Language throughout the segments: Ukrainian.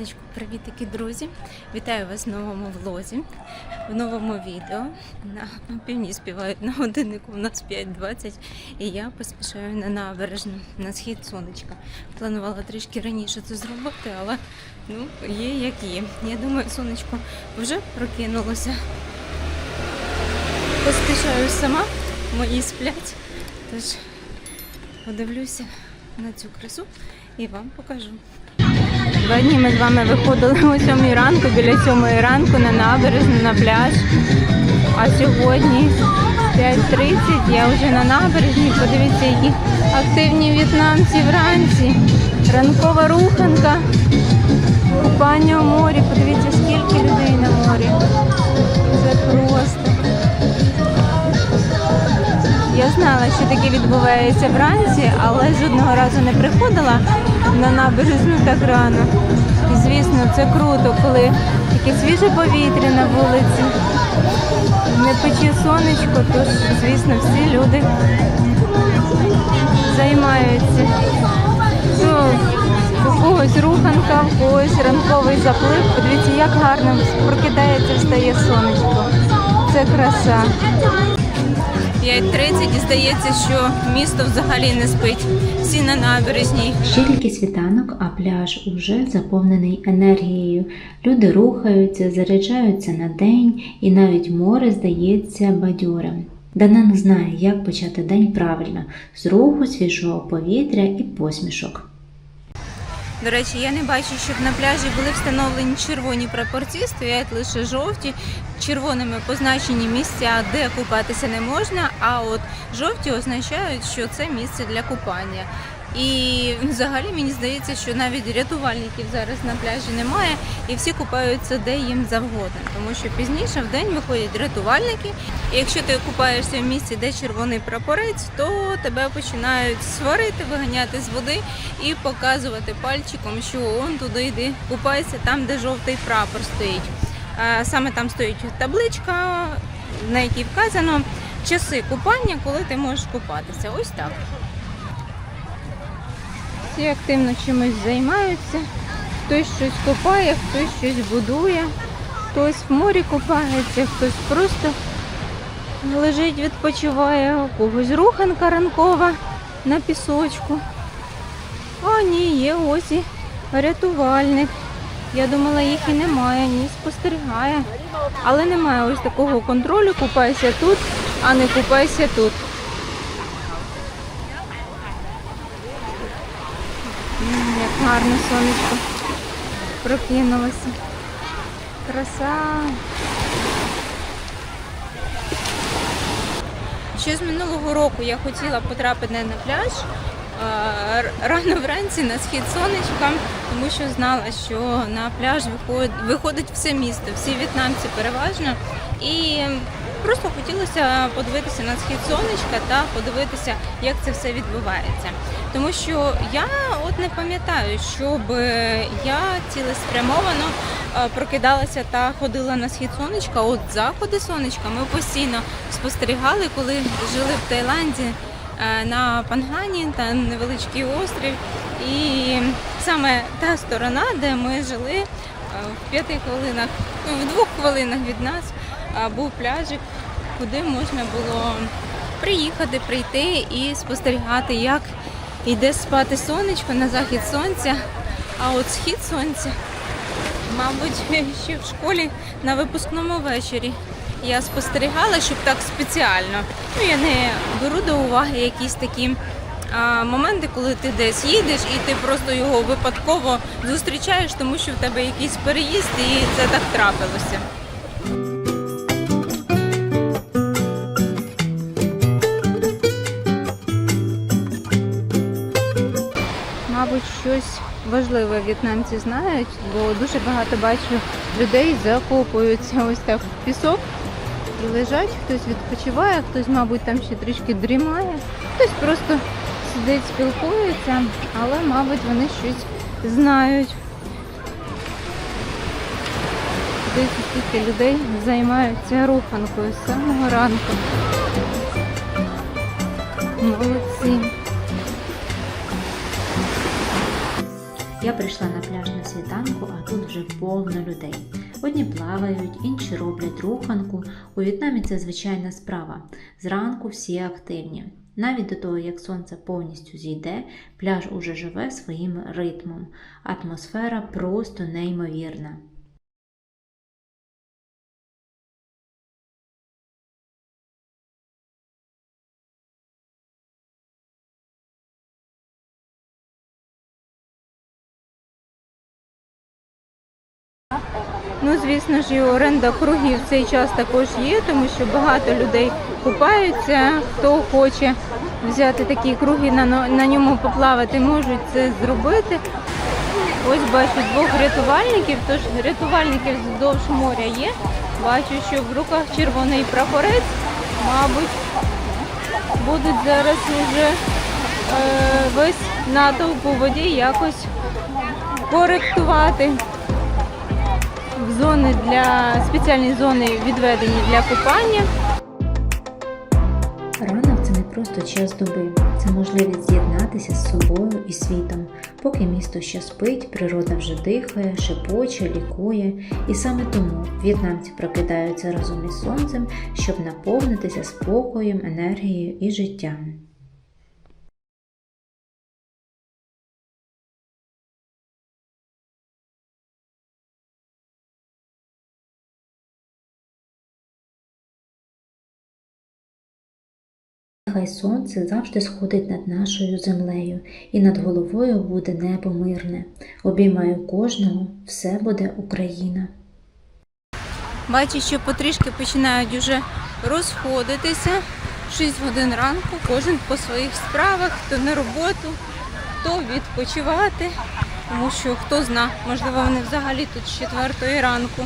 Раночку, привітики, друзі! Вітаю вас в новому влозі, в новому відео. На півні співають на годиннику, у нас 5.20 і я поспішаю на набережну, на схід сонечка. Планувала трішки раніше це зробити, але ну, є як є. Я думаю, сонечко вже прокинулося. Поспішаю сама, мої сплять. Тож подивлюся на цю красу і вам покажу. Два дні ми з вами виходили о 7 ранку, біля 7 ранку на набережну, на пляж. А сьогодні 5.30 я вже на набережні. Подивіться, які активні в'єтнамці вранці. Ранкова руханка, купання у морі. Подивіться, скільки людей на морі. Це просто. Я знала, що таке відбувається вранці, але жодного разу не приходила на набережну так рано. І звісно, це круто, коли таке свіже повітря на вулиці, не пече сонечко, тож, звісно, всі люди займаються. То у когось руханка, у когось ранковий заплив. Подивіться, як гарно прокидається, встає сонечко. Це краса. 5.30 і здається, що місто взагалі не спить. Всі на набережній. Ще тільки світанок, а пляж уже заповнений енергією. Люди рухаються, заряджаються на день, і навіть море здається бадьорим. Данан знає, як почати день правильно з руху, свіжого повітря і посмішок. До речі, я не бачу, щоб на пляжі були встановлені червоні прапорці, стоять лише жовті, червоними позначені місця, де купатися не можна, а от жовті означають, що це місце для купання. І взагалі мені здається, що навіть рятувальників зараз на пляжі немає, і всі купаються де їм завгодно, тому що пізніше в день виходять рятувальники. І якщо ти купаєшся в місці, де червоний прапорець, то тебе починають сварити, виганяти з води і показувати пальчиком, що он туди йди, купайся там, де жовтий прапор стоїть. Саме там стоїть табличка, на якій вказано часи купання, коли ти можеш купатися. Ось так. Всі активно чимось займаються. Хтось щось копає, хтось щось будує, хтось в морі купається, хтось просто лежить, відпочиває, у когось руханка ранкова на пісочку. А ні, є ось і рятувальник. Я думала, їх і немає, ні, спостерігає. Але немає ось такого контролю, купайся тут, а не купайся тут. Гарно сонечко прокинулося. Краса. Ще з минулого року я хотіла потрапити на пляж рано вранці на схід сонечка, тому що знала, що на пляж виходить, виходить все місто, всі в'єтнамці переважно. І просто хотілося подивитися на схід сонечка та подивитися, як це все відбувається. Тому що я от не пам'ятаю, щоб я цілеспрямовано е, прокидалася та ходила на схід сонечка. От заходи сонечка ми постійно спостерігали, коли жили в Таїланді е, на Пангані, та невеличкий острів. І саме та сторона, де ми жили, е, в п'яти хвилинах, в двох хвилинах від нас був пляжик, куди можна було приїхати, прийти і спостерігати, як йде спати сонечко на захід сонця, а от схід сонця, мабуть, ще в школі на випускному вечорі. Я спостерігала, щоб так спеціально. Ну, я не беру до уваги якісь такі а, моменти, коли ти десь їдеш і ти просто його випадково зустрічаєш, тому що в тебе якийсь переїзд і це так трапилося. Мабуть, щось важливе в'єтнамці знають, бо дуже багато бачу людей закопуються ось так в пісок і лежать, хтось відпочиває, хтось, мабуть, там ще трішки дрімає, хтось просто сидить, спілкується, але, мабуть, вони щось знають. Дивіться, скільки людей займаються руханкою з самого ранку. Молодці. Я прийшла на пляж на світанку, а тут вже повно людей. Одні плавають, інші роблять руханку. У В'єтнамі це звичайна справа. Зранку всі активні. Навіть до того, як сонце повністю зійде, пляж уже живе своїм ритмом. Атмосфера просто неймовірна. Звісно ж, і оренда кругів в цей час також є, тому що багато людей купаються. Хто хоче взяти такі круги на, на ньому поплавати, можуть це зробити. Ось бачу двох рятувальників, тож рятувальників вздовж моря є. Бачу, що в руках червоний прапорець, мабуть, будуть зараз уже е, весь натовп у воді якось коректувати в зони для спеціальні зони відведені для купання. Ранок це не просто час доби, це можливість з'єднатися з собою і світом. Поки місто ще спить, природа вже дихає, шепоче, лікує. І саме тому в'єтнамці прокидаються разом із сонцем, щоб наповнитися спокоєм, енергією і життям. Нехай сонце завжди сходить над нашою землею, і над головою буде небо мирне. Обіймаю кожного, все буде Україна. Бачу, що потрішки починають уже розходитися. 6 годин ранку, кожен по своїх справах, хто на роботу, хто відпочивати. Тому що хто зна, можливо, вони взагалі тут з 4 ранку.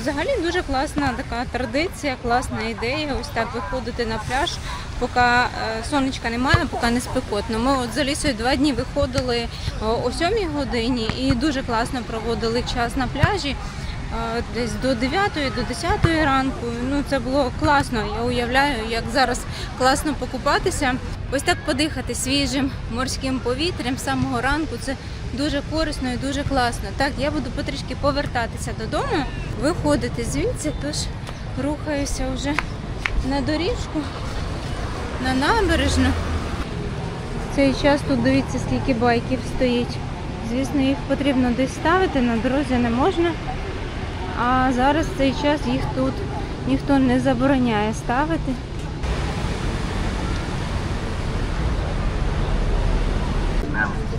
Взагалі дуже класна така традиція, класна ідея. Ось так виходити на пляж, поки е, сонечка немає, поки не спекотно. Ми от за лісою два дні виходили о 7 годині і дуже класно проводили час на пляжі. Десь до 9 до 10 ранку. Ну це було класно. Я уявляю, як зараз класно покупатися. Ось так подихати свіжим морським повітрям з самого ранку. Це дуже корисно і дуже класно. Так, я буду потрішки повертатися додому, виходити звідси, тож рухаюся вже на доріжку, на набережну. Цей час тут дивіться, скільки байків стоїть. Звісно, їх потрібно десь ставити, на дорозі не можна. А зараз цей час їх тут ніхто не забороняє ставити.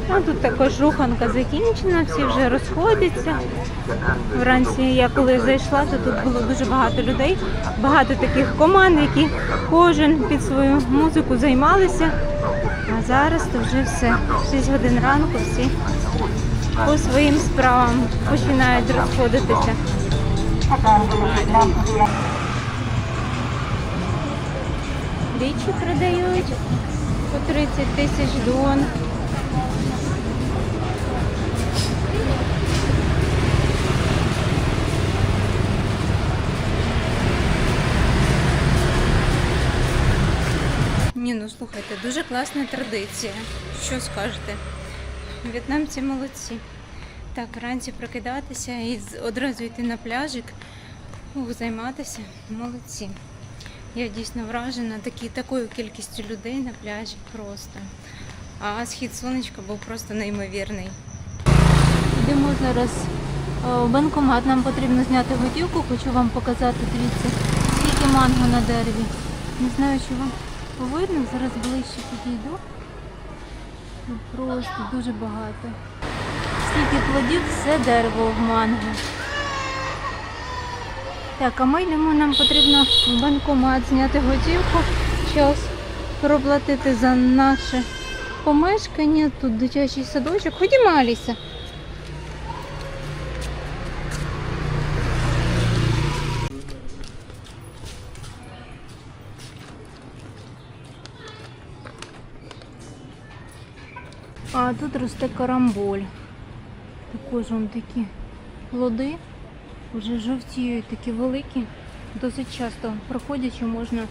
Ну, тут також руханка закінчена, всі вже розходяться. Вранці я коли зайшла, то тут було дуже багато людей, багато таких команд, які кожен під свою музику займалися. А зараз то вже все. 6 годин ранку всі по своїм справам починають розходитися. Річі продають по 30 тисяч дон. Ні, ну слухайте, дуже класна традиція. Що скажете? В'єтнамці молодці. Так, вранці прокидатися і одразу йти на пляжик, займатися. Молодці. Я дійсно вражена такі, такою кількістю людей на пляжі просто. А схід сонечка був просто неймовірний. Йдемо зараз е, в банкомат. Нам потрібно зняти готівку. Хочу вам показати, дивіться, скільки манго на дереві. Не знаю, чи вам видно, зараз ближче підійду. Ну, Просто дуже багато. Скільки плодів, все дерево в манго. Так, а ми йдемо, нам потрібно в банкомат зняти готівку. Час проплатити за наше помешкання. Тут дитячий садочок. Ходімо, Аліса. А тут росте карамболь. Також вон такі плоди вже жовтіють, такі великі. досить часто проходячи, можна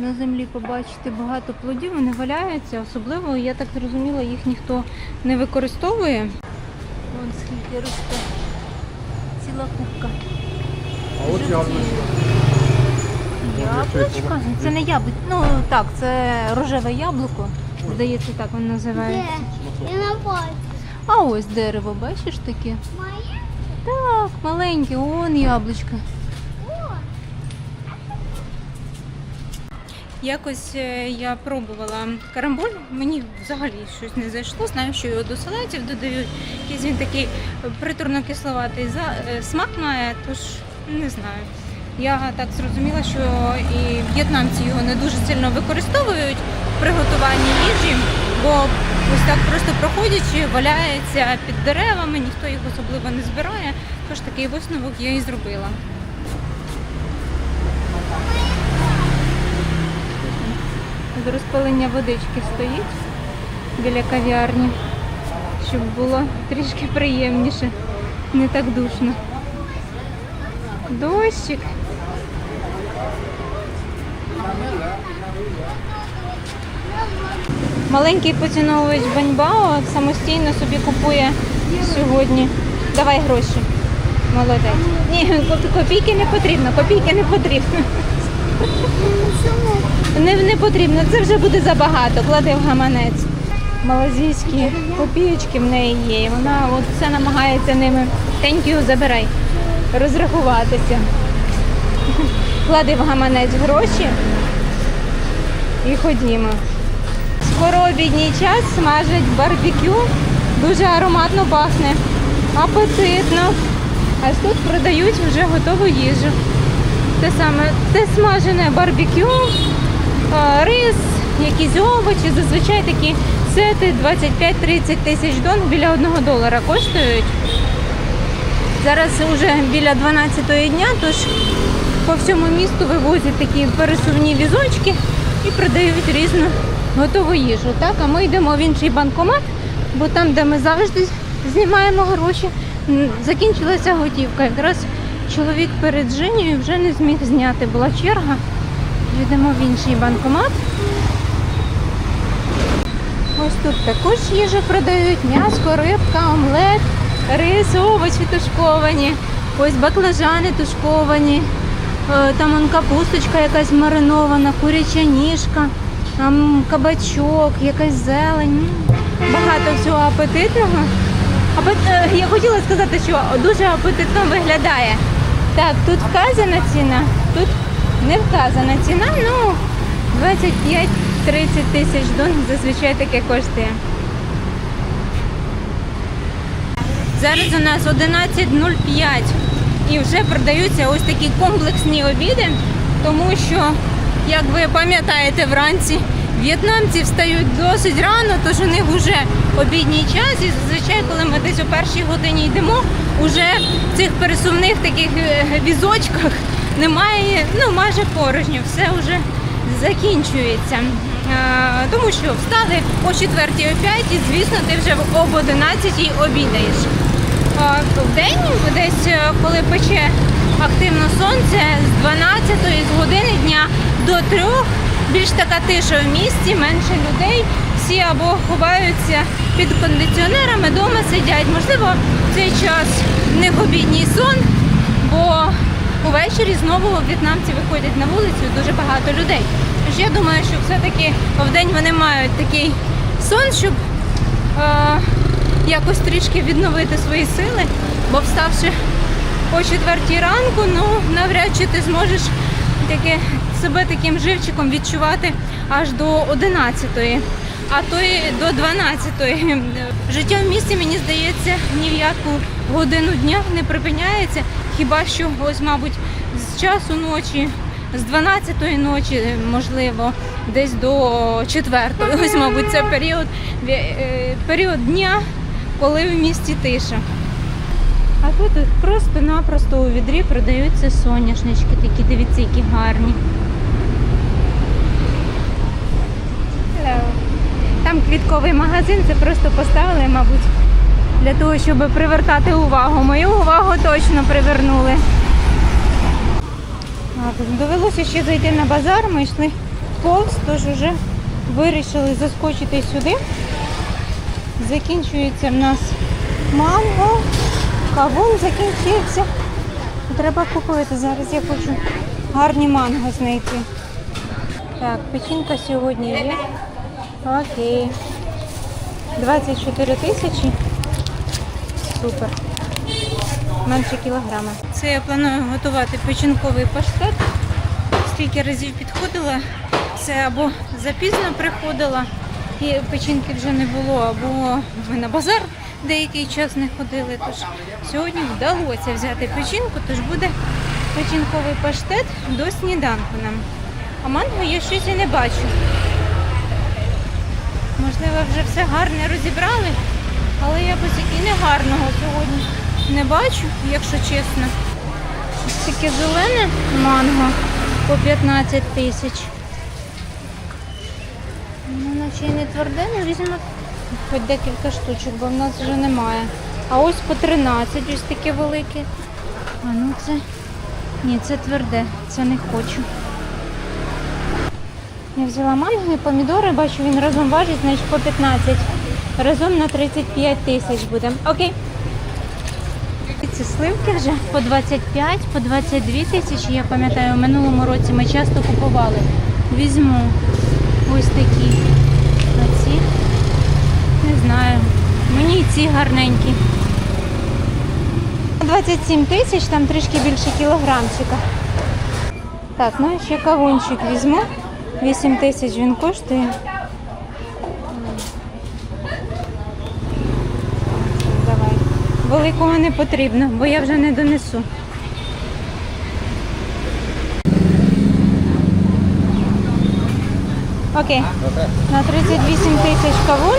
на землі побачити багато плодів, вони валяються, особливо, я так зрозуміла, їх ніхто не використовує. Вон скільки росте. Ціла купка. А от. Яблучко? Це не яблуко. Ну так, це рожеве яблуко. Здається, так воно називається. А ось дерево, бачиш таке? Моє? Так, маленьке, он яблучко. Якось е, я пробувала карамболь, мені взагалі щось не зайшло. Знаю, що його до салатів додають. Якийсь він такий приторно-кисловатий е, смак має, тож не знаю. Я так зрозуміла, що і в'єтнамці його не дуже сильно використовують в приготуванні їжі, бо ось так просто проходячи, валяється під деревами, ніхто їх особливо не збирає. Тож такий висновок я і зробила. З розпилення водички стоїть біля кав'ярні, щоб було трішки приємніше, не так душно. Дощик. Маленький поціновувач Баньбао самостійно собі купує сьогодні. Давай гроші. Молодець. Ні, копійки не потрібно, копійки не потрібно. Не, не потрібно, це вже буде забагато. Клади в гаманець. Малазійські копійочки в неї є. Вона от все намагається ними. You, забирай. Розрахуватися. Клади в гаманець гроші і ходімо. Скоро час смажать барбекю. Дуже ароматно пахне. Апетитно. Аж тут продають вже готову їжу. Те саме, те смажене барбекю, рис, якісь овочі, зазвичай такі сети 25-30 тисяч дон біля 1 долара коштують. Зараз вже біля 12 дня, тож по всьому місту вивозять такі пересувні візочки і продають різну готову їжу. Так, а ми йдемо в інший банкомат, бо там, де ми завжди знімаємо гроші, закінчилася готівка. Якраз чоловік перед Женєю вже не зміг зняти. Була черга. Йдемо в інший банкомат. Ось тут також їжу продають, м'ясо, рибка, омлет, рис, овочі тушковані, ось баклажани тушковані, е, там он капусточка якась маринована, куряча ніжка, кабачок, якась зелень. Багато всього апетитного. Апет... е, Я хотіла сказати, що дуже апетитно виглядає. Так, тут вказана ціна, тут не вказана ціна, ну 25-30 тисяч дон зазвичай таке коштує. Зараз у нас 11.05 і вже продаються ось такі комплексні обіди, тому що, як ви пам'ятаєте, вранці в'єтнамці встають досить рано, тож у них вже обідній час. І зазвичай, коли ми десь о першій годині йдемо, уже в цих пересувних таких е, візочках немає, ну майже порожньо, все вже закінчується. Е, Тому що встали о 4 о 5 і, звісно, ти вже об 11 обідаєш. В день, десь е, коли пече активно сонце, з 12 з години дня до 3 більш така тиша в місті, менше людей. Всі або ховаються під кондиціонерами, вдома сидять. Можливо, в цей час в них обідній сон, бо увечері знову в'єтнамці виходять на вулицю дуже багато людей. Тож я думаю, що все-таки в день вони мають такий сон, щоб е, якось трішки відновити свої сили, бо вставши о четвертій ранку, ну навряд чи ти зможеш таке, себе таким живчиком відчувати аж до 11-ї, а то й до 12-ї. Життя в місті, мені здається, ні в яку годину дня не припиняється. Хіба що ось, мабуть, з часу ночі, з 12-ї ночі, можливо, десь до 4-ї. Ось, мабуть, це період, е, період дня, коли в місті тиша. А тут просто-напросто у відрі продаються соняшнички такі, дивіться, які гарні. Hello. Там квітковий магазин, це просто поставили, мабуть, для того, щоб привертати увагу. Мою увагу точно привернули. Довелося ще зайти на базар, ми йшли повз, тож вже вирішили заскочити сюди. Закінчується в нас манго, кавун закінчився. Треба купити зараз, я хочу гарні манго знайти. Так, печінка сьогодні є. Окей. 24 тисячі. Супер. Менше кілограма. Це я планую готувати печінковий паштет. Скільки разів підходила, це або запізно приходила, і печінки вже не було, або ми на базар деякий час не ходили. Тож сьогодні вдалося взяти печінку, тож буде печінковий паштет до сніданку нам. А манго я щось і не бачу. Можливо, вже все гарне розібрали, але якось і не гарного сьогодні не бачу, якщо чесно. Ось таке зелене манго по 15 тисяч. Ну, наче і не тверде, ну візьмемо хоч декілька штучок, бо в нас вже немає. А ось по 13, ось таке велике. А ну це. Ні, це тверде, це не хочу. Я взяла манго і помідори, бачу, він разом важить, значить по 15. Разом на 35 тисяч буде. Окей. Ці сливки вже по 25, по 22 тисячі. Я пам'ятаю, в минулому році ми часто купували. Візьму ось такі. Не знаю. Мені і ці гарненькі. 27 тисяч, там трішки більше кілограмчика. Так, ну і ще кавунчик візьму. 8 тисяч він коштує. Давай. Великого не потрібно, бо я вже не донесу. Окей. На 38 тисяч кавун.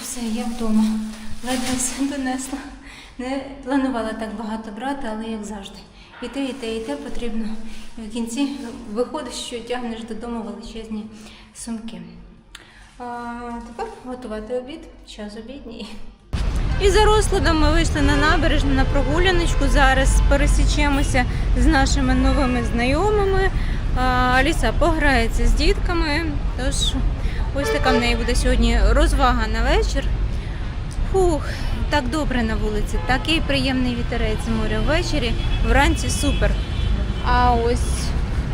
Все, я вдома. Ледве все донесла. Не планувала так багато брати, але як завжди. І те, і те, і те потрібно. І в кінці виходить, що тягнеш додому величезні сумки. А, тепер готувати обід, час обідній. І за розкладом ми вийшли на набережну на прогуляночку. Зараз пересічемося з нашими новими знайомими. Аліса пограється з дітками. Тож ось така в неї буде сьогодні розвага на вечір. Фух, так добре на вулиці, такий приємний вітерець моря ввечері, вранці супер. А ось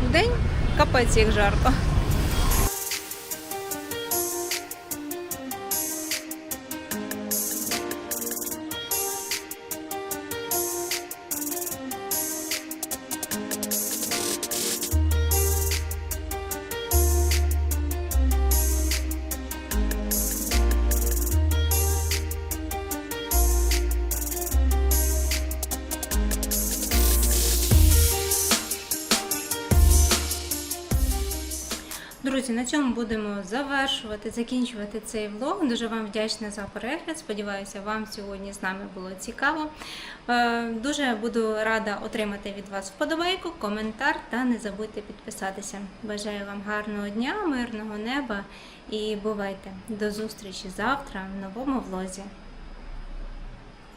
в день капець як жарко. Друзі, на цьому будемо завершувати, закінчувати цей влог. Дуже вам вдячна за перегляд. Сподіваюся, вам сьогодні з нами було цікаво. Е, Дуже буду рада отримати від вас вподобайку, коментар та не забудьте підписатися. Бажаю вам гарного дня, мирного неба і бувайте! До зустрічі завтра в новому влозі.